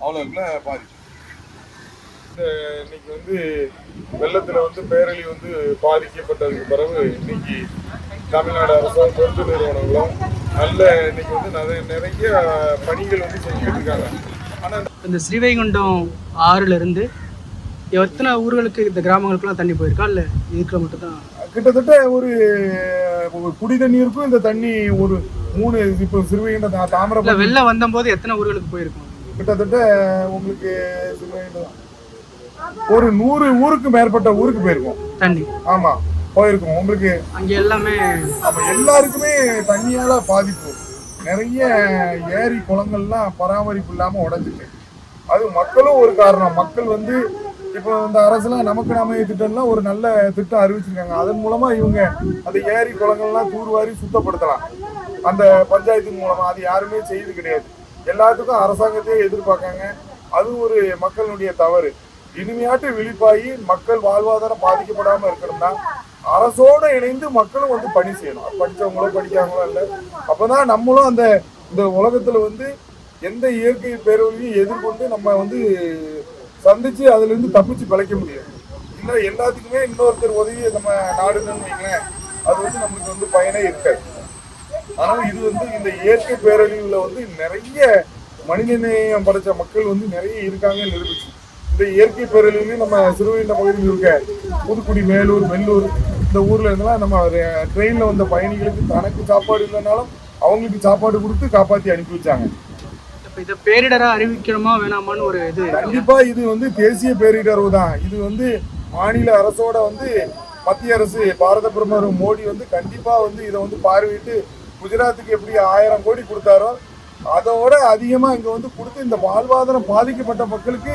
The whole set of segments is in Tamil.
அவ்வளோ இருக்குல்ல பாதிப்பு இந்த இன்னைக்கு வந்து வெள்ளத்துல வந்து பேரழி வந்து பாதிக்கப்பட்டதுக்கு பிறகு இன்னைக்கு தமிழ்நாடு அரசும் பொது நிறுவனங்களும் நல்ல இன்னைக்கு வந்து நிறைய நிறைய பணிகள் வந்து செஞ்சுட்டு இருக்காங்க. ஆனால் இந்த ஸ்ரீவைகுண்டம் ஆறுல இருந்து எத்தனை ஊர்களுக்கு இந்த கிராமங்களுக்குலாம் தண்ணி போயிருக்கா? இல்லை இருக்கிற மட்டும் தான் கிட்டத்தட்ட ஒரு ஒரு குடி தண்ணீருக்கும் இந்த தண்ணி ஒரு மூணு இப்போ இல்லை தாமிரபரணி வெள்ளம் வந்தபோது எத்தனை ஊர்களுக்கு போயிருக்கும்? கிட்டத்தட்ட உங்களுக்கு ஒரு நூறு ஊருக்கு மேற்பட்ட ஊருக்கு போயிருக்கோம். தண்ணி. ஆமா போயிருக்கோம். உங்களுக்கு அங்கே எல்லாமே அப்ப எல்லாருக்குமே தண்ணியால பாதிப்பு. நிறைய ஏரி குளங்கள்லாம் பராமரிப்பு இல்லாம உடைஞ்சிட்டு. அது மக்களும் ஒரு காரணம். மக்கள் வந்து இப்போ இந்த அரசுலாம் நமக்கு நாம திட்டம்லாம் ஒரு நல்ல திட்டம் அறிவிச்சிருக்காங்க. அதன் மூலமா இவங்க அந்த ஏரி குளங்கள்லாம் தூர்வாரி சுத்தப்படுத்தலாம். அந்த பஞ்சாயத்தின் மூலமா. அது யாருமே செய்து கிடையாது. எல்லாத்துக்கும் அரசாங்கத்தையே எதிர்பார்க்காங்க. அது ஒரு மக்களுடைய தவறு. இனிமையாட்டு விழிப்பாகி மக்கள் வாழ்வாதாரம் பாதிக்கப்படாம இருக்கணும்னா அரசோட இணைந்து மக்களும் வந்து பணி செய்யணும். படித்தவங்களோ படிக்காங்களோ இல்லை? அப்போதான் நம்மளும் அந்த இந்த உலகத்தில் வந்து எந்த இயற்கை பேரொழியும் எதிர்கொண்டு நம்ம வந்து சந்திச்சு அதுலேருந்து தப்பிச்சு பிழைக்க முடியும். இல்லை எல்லாத்துக்குமே இன்னொருத்தர் உதவி நம்ம நாடுன்னு வைங்களேன். அது வந்து நம்மளுக்கு வந்து பயனே இருக்காது. ஆனால் இது வந்து இந்த இயற்கை பேரழிவுல வந்து நிறைய மனிதநேயம் படைச்ச மக்கள் வந்து நிறைய இருக்காங்கன்னு நிரூபிச்சு. இந்த இயற்கை பேரழிவுலையும் நம்ம சிறுவைண்ட பகுதியில் இருக்க புதுக்குடி மேலூர் வெள்ளூர் இந்த ஊர்ல இருந்தெல்லாம் நம்ம ட்ரெயின்ல வந்த பயணிகளுக்கு தனக்கு சாப்பாடு இல்லைனாலும் அவங்களுக்கு சாப்பாடு கொடுத்து காப்பாத்தி அனுப்பி வச்சாங்க. இதை பேரிடராக அறிவிக்கணுமா வேணாமான்னு ஒரு இது கண்டிப்பா இது வந்து தேசிய பேரிடர்வு தான். இது வந்து மாநில அரசோட வந்து மத்திய அரசு பாரத பிரதமர் மோடி வந்து கண்டிப்பா வந்து இதை வந்து பார்வையிட்டு குஜராத்துக்கு எப்படி ஆயிரம் கோடி கொடுத்தாரோ அதோட அதிகமா இங்க வந்து கொடுத்து இந்த வாழ்வாதாரம் பாதிக்கப்பட்ட மக்களுக்கு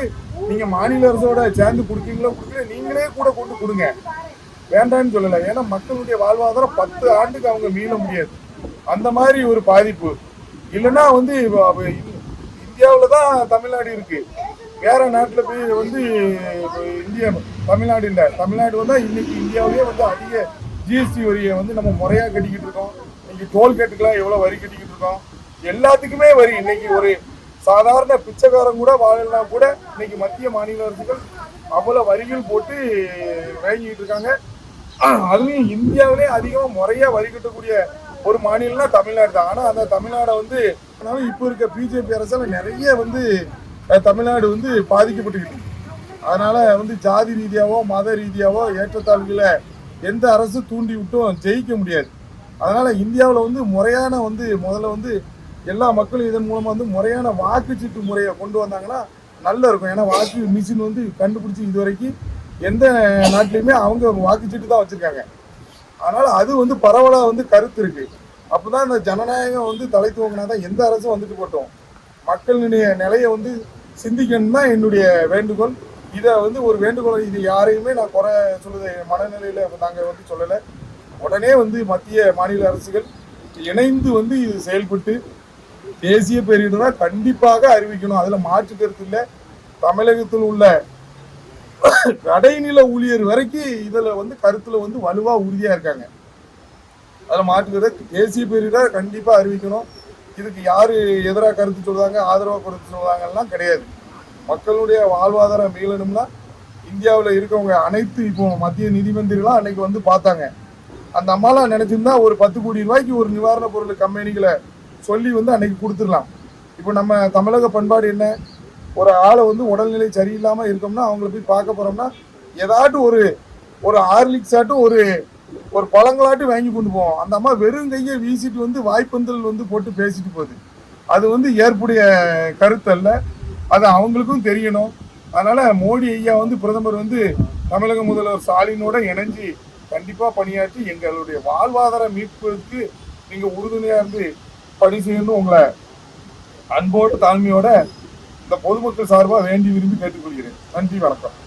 நீங்க மாநில அரசோட சேர்ந்து கொடுத்தீங்களோ கொடுக்கல நீங்களே கூட கொண்டு கொடுங்க. வேண்டாம்னு சொல்லல. ஏன்னா மக்களுடைய வாழ்வாதாரம் பத்து ஆண்டுக்கு அவங்க மீள முடியாது. அந்த மாதிரி ஒரு பாதிப்பு. இல்லைன்னா வந்து இந்தியாவில் தான் தமிழ்நாடு இருக்கு. வேற நாட்டில் போய் வந்து இப்ப இந்தியா தமிழ்நாடு இல்லை. தமிழ்நாடு வந்தால் இன்னைக்கு இந்தியாவிலேயே வந்து அதிக ஜிஎஸ்டி வரியை வந்து நம்ம முறையாக கட்டிக்கிட்டு இருக்கோம். இன்னைக்கு டோல்கேட்டுக்கெல்லாம் எவ்வளோ வரி கட்டிக்கிட்டு இருக்கோம்? எல்லாத்துக்குமே வரி. இன்னைக்கு ஒரு சாதாரண பிச்சைக்காரன் கூட வாழலாம் கூட இன்னைக்கு மத்திய மாநில அரசுகள் அவ்வளோ வரிகள் போட்டு வாங்கிட்டு இருக்காங்க. அதுலேயும் இந்தியாவிலே அதிகமாக முறையாக வரி கட்டக்கூடிய ஒரு மாநிலம்னா தமிழ்நாடு தான். ஆனால் அந்த தமிழ்நாடை வந்து இப்போ இருக்க பிஜேபி அரசால் நிறைய வந்து தமிழ்நாடு வந்து பாதிக்கப்பட்டுக்கிட்டு இருக்கு. அதனால வந்து ஜாதி ரீதியாவோ மத ரீதியாவோ ஏற்றத்தாழ்வுகளை எந்த அரசு தூண்டி விட்டும் ஜெயிக்க முடியாது. அதனால் இந்தியாவில் வந்து முறையான வந்து முதல்ல வந்து எல்லா மக்களும் இதன் மூலமாக வந்து முறையான வாக்குச்சீட்டு முறையை கொண்டு வந்தாங்கன்னா நல்லா இருக்கும். ஏன்னா வாக்கு மிஷின் வந்து கண்டுபிடிச்சி இது வரைக்கும் எந்த நாட்டிலையுமே அவங்க வாக்குச்சீட்டு தான் வச்சுருக்காங்க. அதனால் அது வந்து பரவலாக வந்து கருத்து இருக்குது அப்போ தான் இந்த ஜனநாயகம் வந்து தலை தூங்கினா தான் எந்த அரசும் வந்துட்டு போட்டோம். மக்களினுடைய நிலையை வந்து சிந்திக்கணும் தான் என்னுடைய வேண்டுகோள். இதை வந்து ஒரு வேண்டுகோள் இது யாரையுமே நான் குறை சொல்லுது மனநிலையில் நாங்கள் வந்து சொல்லலை. உடனே வந்து மத்திய மாநில அரசுகள் இணைந்து வந்து இது செயல்பட்டு தேசிய பேரிடராக கண்டிப்பாக அறிவிக்கணும். அதில் மாற்று கருத்து இல்லை. தமிழகத்தில் உள்ள கடைநில ஊழியர் வரைக்கும் இதில் வந்து கருத்தில் வந்து வலுவாக உறுதியாக இருக்காங்க. அதில் மாற்றுக்கிறத தேசிய பேரிடராக கண்டிப்பாக அறிவிக்கணும். இதுக்கு யார் எதிராக கருத்து சொல்கிறாங்க ஆதரவாக கருத்து சொல்கிறாங்கலாம் கிடையாது. மக்களுடைய வாழ்வாதாரம் மீளணும்னா இந்தியாவில் இருக்கவங்க அனைத்து இப்போ மத்திய நிதி மந்திரிலாம் அன்னைக்கு வந்து பார்த்தாங்க. அந்த அம்மாலாம் நினைச்சிருந்தா ஒரு பத்து கோடி ரூபாய்க்கு ஒரு நிவாரண பொருள் கம்பெனிகளை சொல்லி வந்து அன்னைக்கு கொடுத்துடலாம். இப்போ நம்ம தமிழக பண்பாடு என்ன? ஒரு ஆளை வந்து உடல்நிலை சரியில்லாமல் இருக்கோம்னா அவங்கள போய் பார்க்க போறோம்னா ஏதாட்டும் ஒரு ஒரு ஹார்லிக்ஸ் ஆட்டும் ஒரு ஒரு பழங்களாட்டும் வாங்கி கொண்டு போவோம். அந்த அம்மா வெறும் கையை வீசிட்டு வந்து வாய்ப்பந்தல் வந்து போட்டு பேசிட்டு போகுது. அது வந்து ஏற்புடைய கருத்து அல்ல. அது அவங்களுக்கும் தெரியணும். அதனால மோடி ஐயா வந்து பிரதமர் வந்து தமிழக முதல்வர் ஸ்டாலினோட இணைஞ்சு கண்டிப்பாக பணியாற்றி எங்களுடைய வாழ்வாதார மீட்புக்கு நீங்கள் உறுதுணையாக இருந்து பணி செய்யணும் உங்களை அன்போடு தாழ்மையோட இந்த பொதுமக்கள் சார்பாக வேண்டி விரும்பி கேட்டுக்கொள்கிறேன். நன்றி வணக்கம்.